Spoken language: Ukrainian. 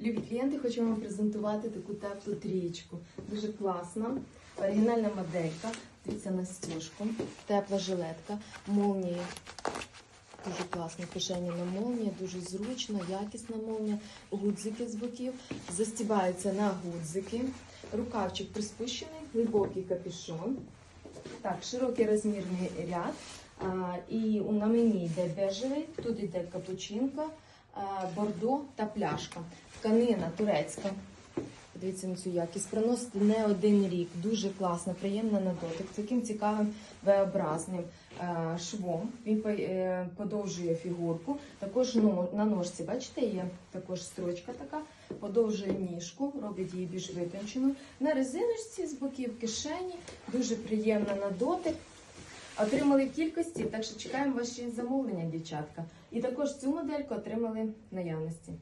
Любі клієнти, хочу вам презентувати таку теплу трієчку. Дуже класна, оригінальна моделька. Дивіться на стіжку, тепла жилетка, молнії. Дуже класно, кишені на молнії, дуже зручно, якісна молнія, гудзики з боків, застібаються на гудзики, рукавчик приспущений, глибокий капюшон. Так, широкий розмірний ряд. А, і на мені йде бежевий, тут йде капучинка, бордо та пляшка. Тканина турецька. Подивіться на цю якість. Проносить не один рік. Дуже класно, приємна на дотик. Таким цікавим V-образним е, швом. Він е, подовжує фігурку. Також но- на ножці, бачите, є також строчка така, подовжує ніжку, робить її більш витонченою. На резиночці з боків кишені, дуже приємна на дотик. Отримали в кількості, так що чекаємо ваші замовлення, дівчатка. І також цю модельку отримали в наявності.